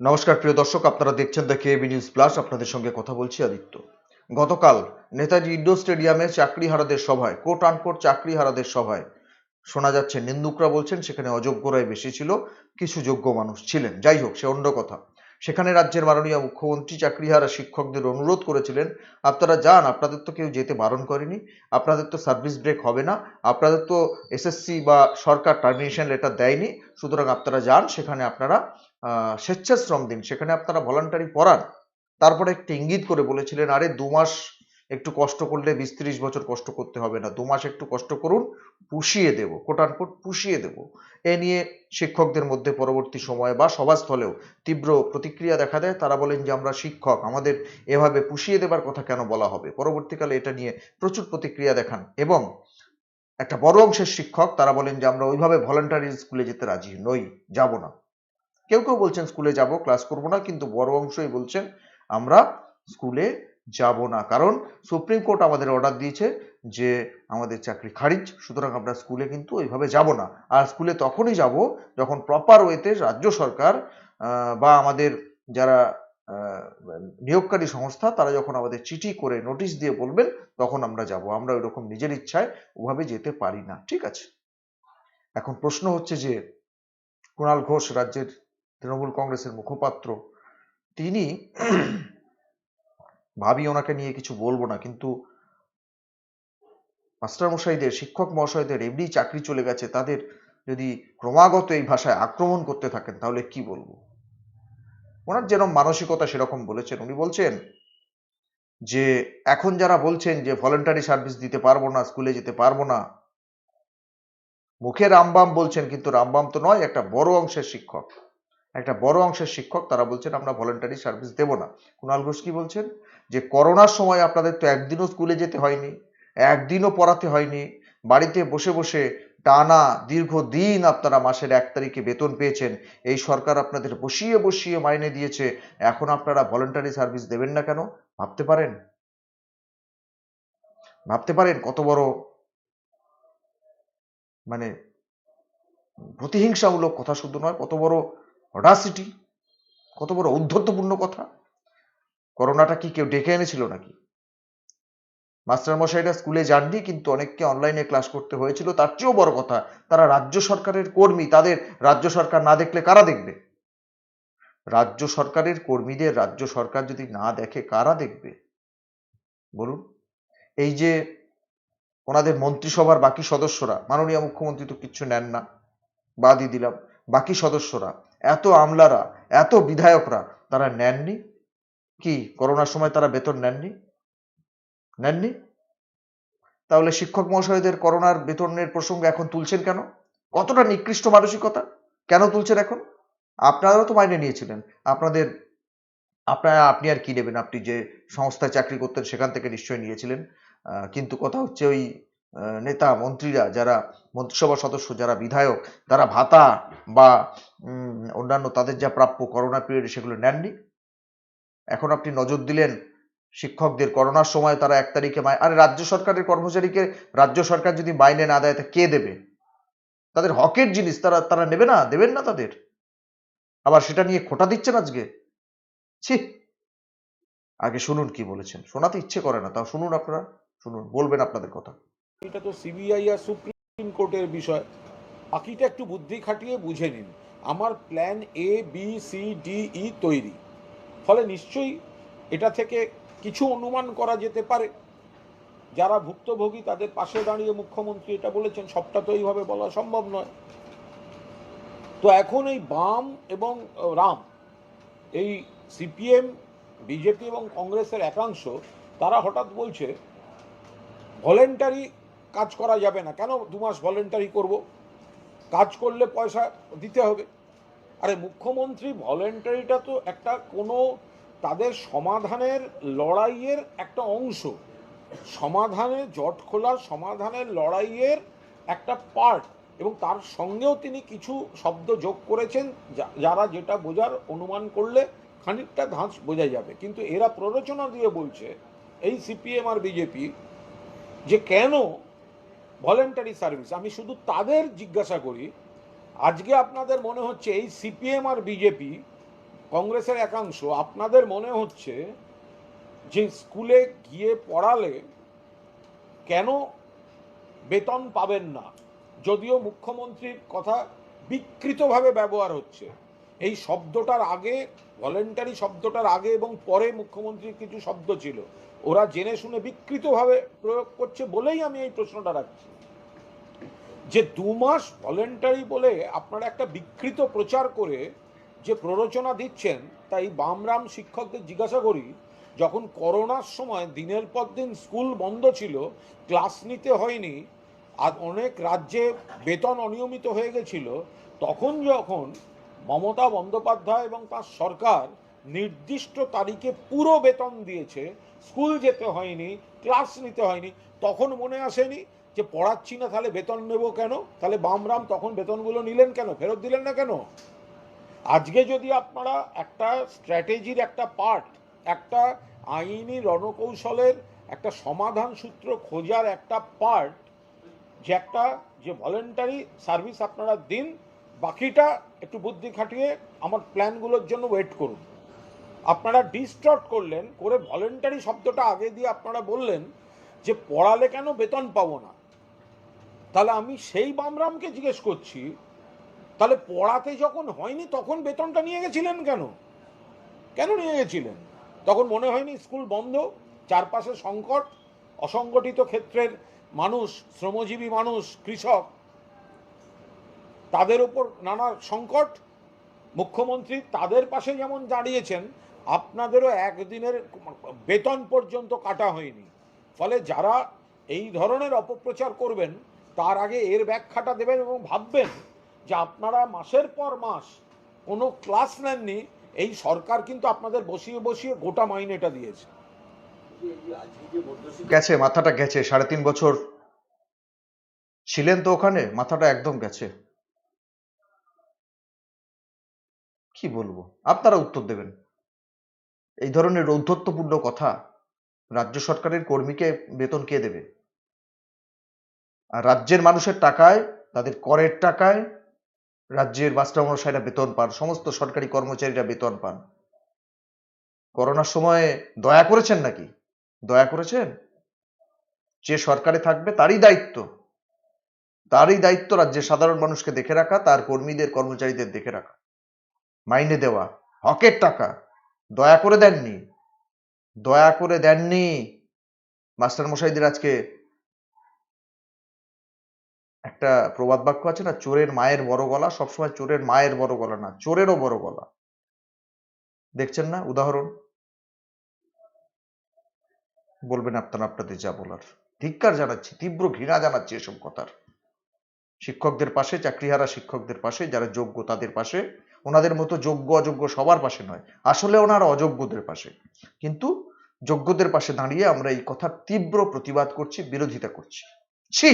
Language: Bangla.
নমস্কার, প্রিয় দর্শক, আপনারা দেখছেন দ্য কেবি নিউজ প্লাস আপনাদের সঙ্গে কথা বলছি আদিত্য। গতকাল নেতাজি ইন্ডোর স্টেডিয়ামে চাকরিহারাদের সভায় কোট আনকোট চাকরিহারাদের সভায় শোনা যাচ্ছে, নিন্দুকরা বলছেন সেখানে অযোগ্যরাই বেশি ছিল, কিছু যোগ্য মানুষ ছিলেন। যাই হোক, সে অন্য কথা। সেখানে রাজ্যের মাননীয় মুখ্যমন্ত্রী চাকরিহারা শিক্ষকদের অনুরোধ করেছিলেন, আপনারা যান, আপনাদের তো কেউ যেতে বারণ করেনি, আপনাদের তো সার্ভিস ব্রেক হবে না, আপনাদের তো এসএসসি বা সরকার টার্মিনেশন লেটার দেয়নি, সুতরাং আপনারা যান, সেখানে আপনারা স্বেচ্ছাশ্রম দিন। সেখানে আপনারা ভলান্টারি পড়ান। তারপরে একটু ইঙ্গিত করে বলেছিলেন, আরে, দু মাস একটু কষ্ট করলে বিশ ত্রিশ বছর কষ্ট করতে হবে না। দু মাস একটু কষ্ট করুন, পুষিয়ে দেব কোটানকোট পুষিয়ে দেব। এ নিয়ে শিক্ষকদের মধ্যে পরবর্তী সময়ে বা সভাস্থলেও তীব্র প্রতিক্রিয়া দেখা দেয়। তারা বলেন যে, আমরা শিক্ষক, আমাদের এভাবে পুষিয়ে দেবার কথা কেন বলা হবে? পরবর্তীকালে এটা নিয়ে প্রচুর প্রতিক্রিয়া দেখান এবং একটা বড় অংশের শিক্ষক তারা বলেন যে, আমরা ওইভাবে ভলান্টারি স্কুলে যেতে রাজি নই, যাব না। কেউ কেউ বলছেন স্কুলে যাব ক্লাস করব না, কিন্তু বড় অংশই বলছেন আমরা স্কুলে যাব না। কারণ সুপ্রিম কোর্ট আমাদের অর্ডার দিয়েছে যে আমাদের চাকরি খারিজ, সুতরাং আমরা স্কুলে কিন্তু ওইভাবে যাব না। আর স্কুলে তখনই যাব যখন প্রপার ওয়েতে রাজ্য সরকার বা আমাদের যারা নিয়োগকারী সংস্থা, তারা যখন আমাদের চিঠি করে নোটিশ দিয়ে বলবেন, তখন আমরা যাব। আমরা ওইরকম নিজের ইচ্ছায় ওভাবে যেতে পারি না। ঠিক আছে? এখন প্রশ্ন হচ্ছে যে কুণাল ঘোষ রাজ্যের তৃণমূল কংগ্রেসের মুখপাত্র, তিনি ভাবি ওনাকে নিয়ে কিছু বলব না, কিন্তু মাস্টারমশাইদের, শিক্ষক মহাশয়দের এমনি চাকরি চলে গেছে, তাদের যদি ক্রমাগত এই ভাষায় আক্রমণ করতে থাকেন, তাহলে কি বলব? ওনার যেরকম মানসিকতা সেরকম বলেছেন। উনি বলছেন যে, এখন যারা বলছেন যে, ভলেন্টারি সার্ভিস দিতে পারব না, স্কুলে যেতে পারব না, মুখে রামবাম বলছেন, কিন্তু রামবাম তো নয়, একটা বড় অংশের শিক্ষক। একটা বড় অংশের শিক্ষক, তারা বলছেন, আমরা ভলেন্টারি সার্ভিস দেব না। কুণাল ঘোষ কি বলছেন? যে করোনার সময় আপনাদের তো একদিনও স্কুলে যেতে হয়নি, একদিনও পড়াতে হয়নি, বাড়িতে বসে বসে টানা দীর্ঘ দিন আপনারা মাসের এক তারিখে বেতন পেয়েছেন, এই সরকার আপনাদের বসিয়ে বসিয়ে মাইনে দিয়েছে, এখন আপনারা ভলেন্টারি সার্ভিস দেবেন না কেন? ভাবতে পারেন? ভাবতে পারেন কত বড় মানে প্রতিহিংসামূলক কথা শুধু নয়, কত বড় অডাসিটি কত বড় ঔদ্ধত্যপূর্ণ কথা। করোনাটা কি কেউ ডেকে এনেছিল নাকি? মাস্টার মশাইরা স্কুলে যাননি, কিন্তু অনেককে অনলাইনে ক্লাস করতে হয়েছিল। তার চেয়েও বড় কথা, তারা রাজ্য সরকারের কর্মী, তাদের রাজ্য সরকার না দেখলে কারা দেখবে? রাজ্য সরকারের কর্মীদের রাজ্য সরকার যদি না দেখে, কারা দেখবে? বলুন। এই যে ওনাদের মন্ত্রিসভার বাকি সদস্যরা, মাননীয় মুখ্যমন্ত্রী তো কিচ্ছু নেন না, বাদই দিলাম। বাকি সদস্যরা, এত আমলারা, এত বিধায়করা, তারা নেননি? কি, করোনার সময় তারা বেতন নেননি? নেননি? তাহলে শিক্ষক মহাশয়দের করোনার বেতনের প্রসঙ্গ এখন তুলছেন কেন? কতটা নিকৃষ্ট মানসিকতা? কেন তুলছেন এখন? আপনারাও তো মাইনে নিয়েছিলেন। আপনাদের আপনারা আপনি আর কি নেবেন? আপনি যে সংস্থায় চাকরি করতেন সেখান থেকে নিশ্চয়ই নিয়েছিলেন। কিন্তু কথা হচ্ছে ওই নেতা, মন্ত্রীরা, যারা মন্ত্রিসভা সদস্য, যারা বিধায়ক, তারা ভাতা বা অন্যান্য তাদের যা প্রাপ্য করোনা পিরিয়ডে সেগুলো নেননি। এখন আপনি নজর দিলেন শিক্ষকদের করোনার সময় তারা এক তারিখে মাই আরে, রাজ্য সরকারের কর্মচারীকে, রাজ্য সরকার যদি মাইনে না দেয়, তা কে দেবে? তাদের হকের জিনিস তারা তারা নেবে না, দেবেন না তাদের। আবার সেটা নিয়ে খোটা দিচ্ছেন আজকে। ছি! আগে শুনুন কি বলেছেন। শোনাতে ইচ্ছে করে না। তাও শুনুন আপনারা, শুনুন, বলবেন আপনাদের কথা। এটা তো সিবিআই আর সুপ্রিম কোর্টের বিষয়। বাকিটা একটু বুদ্ধি খাটিয়ে বুঝে নিন। আমার plan A B C D E তৈরি। ফলে নিশ্চয়ই এটা থেকে কিছু অনুমান করা যেতে পারে। যারা ভুক্তভোগী, তাদের পাশে দাঁড়িয়ে মুখ্যমন্ত্রী এটা বলেছেন, সবটা তো এইভাবে বলা সম্ভব নয়। তো এখন এই বাম এবং রাম, এই সিপিএম বিজেপি এবং কংগ্রেসের একাংশ, তারা হঠাৎ বলছে ভলেন্টারি কাজ করা যাবে না। কেন দু মাস ভলেন্টারি করব? কাজ করলে পয়সা দিতে হবে। আরে মুখ্যমন্ত্রী ভলেন্টারিটা তো একটা কোনো তাদের সমাধানের লড়াইয়ের একটা অংশ। সমাধানে জট খোলার সমাধানের লড়াইয়ের একটা পার্ট এবং তার সঙ্গেও তিনি কিছু শব্দ যোগ করেছেন যারা যেটা বোঝার অনুমান করলে খানিকটা ধাঁচ বোঝা যাবে। কিন্তু এরা প্ররোচনা দিয়ে বলছে, এই সিপিএম আর বিজেপি যে কেন ভলেন্টারি সার্ভিস আমি শুধু তাদের জিজ্ঞাসা করি, আজকে আপনাদের মনে হচ্ছে এই সিপিএম আর বিজেপি কংগ্রেসের একাংশ, আপনাদের মনে হচ্ছে যে স্কুলে গিয়ে পড়ালে কেন বেতন পাবেন না? যদিও মুখ্যমন্ত্রীর কথা বিকৃতভাবে ব্যবহার হচ্ছে। এই শব্দটার আগে ভলেন্টারি শব্দটার আগে এবং পরে মুখ্যমন্ত্রীর কিছু শব্দ ছিল। ওরা জেনে শুনে বিকৃতভাবে প্রয়োগ করছে বলেই আমি এই প্রশ্নটা রাখছি। যে দু মাস ভলেন্টারি বলে আপনারা একটা বিকৃত প্রচার করে যে প্ররোচনা দিচ্ছেন, তাই বামরাম শিক্ষকদের জিজ্ঞাসা করি, যখন করোনার সময় দিনের পর দিন স্কুল বন্ধ ছিল, ক্লাস নিতে হয়নি, আর অনেক রাজ্যে বেতন অনিয়মিত হয়ে গেছিল, তখন যখন মমতা বন্দ্যোপাধ্যায় এবং তার সরকার নির্দিষ্ট তারিখে পুরো বেতন দিয়েছে। স্কুল যেতে হয়নি, ক্লাস নিতে হয়নি। তখন মনে আসেনি যে পড়াচ্ছি না, তাহলে বেতন নেব কেন? তাহলে বামরাম তখন বেতনগুলো নিলেন কেন? ফেরত দিলেন না কেন? আজকে যদি আপনারা একটা স্ট্র্যাটেজির একটা পার্ট, একটা আইনি রণকৌশলের একটা সমাধান সূত্র খোঁজার একটা পার্ট, যে একটা যে ভলেন্টারি সার্ভিস আপনারা দিন, বাকিটা একটু বুদ্ধি খাটিয়ে আমার প্ল্যানগুলোর জন্য ওয়েট করুন। আপনারা ডিস্টর্ট করলেন, করে ভলেন্টারি শব্দটা আগে দিয়ে আপনারা বললেন যে পড়ালে কেন বেতন পাবো না। তাহলে আমি সেই বামরামকে জিজ্ঞেস করছি, তাহলে পড়াতে যখন হয়নি তখন বেতনটা নিয়ে গেছিলেন কেন? কেন নিয়ে গেছিলেন? তখন মনে হয়নি স্কুল বন্ধ, চারপাশে সংকট, অসংগঠিত ক্ষেত্রের মানুষ, শ্রমজীবী মানুষ, কৃষক তাদের উপর নানা সংকট, মুখ্যমন্ত্রী তাদের পাশে যেমন দাঁড়িয়েছেন, আপনাদেরও একদিনের বেতন পর্যন্ত কাটা হয়নি। ফলে যারা এই ধরনের অপপ্রচার করবেন, তার আগে এর ব্যাখ্যাটা দেবেন এবং ভাববেন যে আপনারা মাসের পর মাস কোনো ক্লাস নেননি, এই সরকার কিন্তু আপনাদের বসিয়ে বসিয়ে গোটা মাইনেটা দিয়েছে। গেছে, মাথাটা গেছে, সাড়ে তিন বছর ছিলেন তো ওখানে, মাথাটা একদম গেছে। কি বলব? আপনারা উত্তর দেবেন। এই ধরনের ঔদ্ধত্যপূর্ণ কথা রাজ্য সরকারের কর্মীকে বেতন কে দেবে? আর রাজ্যের মানুষের টাকায়, তাদের করের টাকায় রাজ্যের মাস্টারমশাইরা বেতন পান, সমস্ত সরকারি কর্মচারীরা বেতন পান। করোনার সময় দয়া করেছেন নাকি? দয়া করেছেন? যে সরকারে থাকবে তারই দায়িত্ব। তারই দায়িত্ব রাজ্যের সাধারণ মানুষকে দেখে রাখা, তার কর্মীদের, কর্মচারীদের দেখে রাখা। মাইনে দেওয়া, হকের টাকা। দয়া করে দেননি। দয়া করে দেননি। মাস্টার মশাইদের আজকে একটা প্রবাদ বাক্য আছে না? চোরের মায়ের বড় গলা, সবসময় চোরের মায়ের বড় গলা না, চোরেরও বড় গলা। দেখছেন না? উদাহরণ? বলবেন আপনারা, আপনাদের যা বলার। ধিক্কার জানাচ্ছি, তীব্র ঘৃণা জানাচ্ছি এসব কথার। শিক্ষকদের পাশে, চাকরিহারা শিক্ষকদের পাশে, যারা যোগ্য তাদের পাশে। ওনাদের মতো যোগ্য, অযোগ্য সবার পাশে নয়। আসলে ওনারা অযোগ্যদের পাশে। কিন্তু যোগ্যদের পাশে দাঁড়িয়ে আমরা এই কথার তীব্র প্রতিবাদ করছি, বিরোধিতা করছি। ছি!